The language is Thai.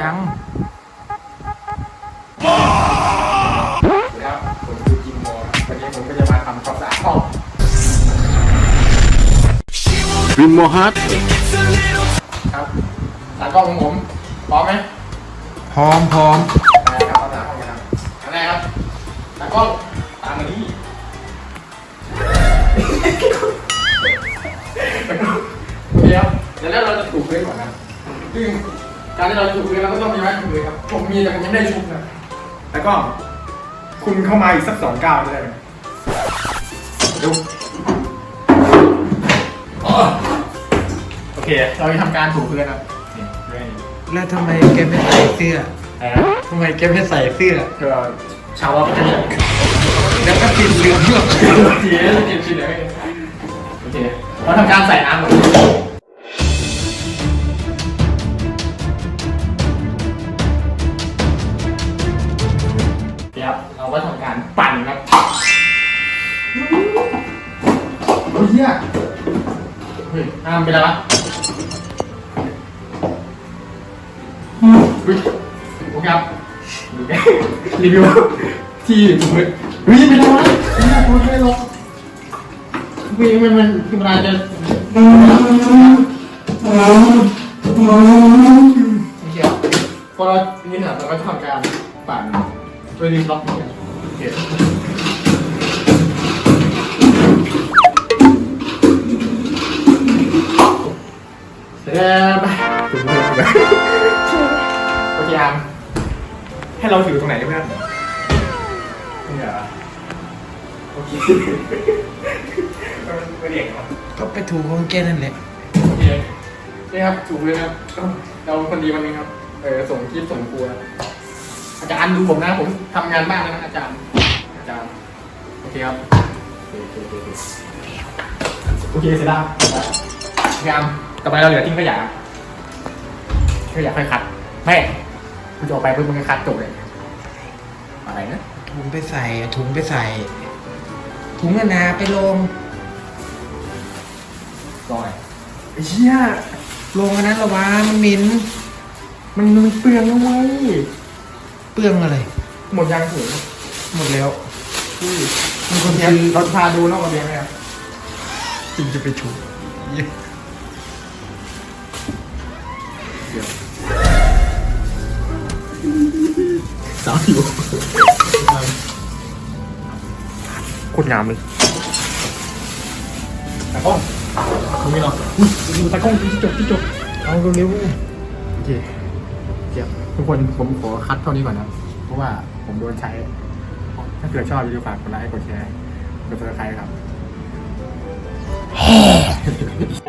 ยัง ครับผมคือจิมโมวันนี้ผมก็จะมาทำความสะอาดห้องวินโมฮัทครับตากล้องของผมพร้อมไหมพร้อมพร้อมไปครับความสะอาดห้องกันครับอันแรกครับตากล้องตามมานี่โอเคครับเดี๋ยวแรกเราจะถูพื้นก่อนนะซึ่ง การที่เราจะถูพื้นเราก็ต้องมีไม้ถูพื้นครับ ผมมีแต่ผมยังไม่ได้ชุบนะแล้วก็ คุณเข้ามาอีกสักสองก้าวได้ไหมดูอ๋อโอเค เราจะทำการถูพื้นครับนี่ด้วยนี่แล้วทำไมแกไม่ใส่เสื้ออะไรนะทำไมแกไม่ใส่เสื้อเพื่อชาวว่าเป็นแล้วก็ติดเหลืองด้วยทีนี้จะกินชิ้นไหนโอเคเราทำการใส่น้ำก่อน ก็ทำการปั่นครับโอ้ยเหี้ยเฮ้ยน้ำไปแล้ววะเฮ้ยโอเคครับดูแกรีวิวที่ถูกเลยเฮ้ยไม่ได้วะไม่ได้ไม่ได้หรอกวิ่งมันมันคือมันอาจจะโอเคครับพอเรานี่นะเราก็ทำการปั่นโดยรีบล็อกเนี่ย โอเคเสร็จแล้วไปถึงมือไปโอเคครับให้เราถือตรงไหนเพื่อนนี่เหรอโอเคมันเป็นเด็กเหรอก็ไปถูของแกนั่นแหละโอเคนี่ครับถูกเลยครับเราคนดีวันนี้ครับ เออส่งคลิปส่งครัว อาจารย์ดูผมนะผมทำงานบ้านแล้วนะอาจารย์ อาจารย์ โอเคครับ โอเคโอเคโอเคโอเคเสร็จแล้วพยายามต่อไปเราเหลือทิ้งขยะขยะค่อยคัดไม่คุณจะออกไปเพื่อมึงก็คัดจบเลย อะไรนะ ถุงไปใส่ถุงไปใส่ ถุงนานาไปลงรอหน่อยไอ้เชี่ยลงอันนั้นระวางมันหมินมันมันเปลืองนะเว้ย เปลืองอะไร หมดยังถุงหมดแล้วมีคนเทปเราพาดูนอกระเบียงไหมครับจริงจะไปถูกสาวอยู่โคตรงามเลยตากล้องตรงนี้เนาะอุ้ยดูตากล้องที่จบที่จบเอาเร็วๆโอเคเจียบ ทุกคนผมขอคัดเท่านี้ก่อนนะ เพราะว่าผมโดนใช้ ถ้าเกิดชอบอย่าลืมฝากกดไลค์กดแชร์กดติดตามครับ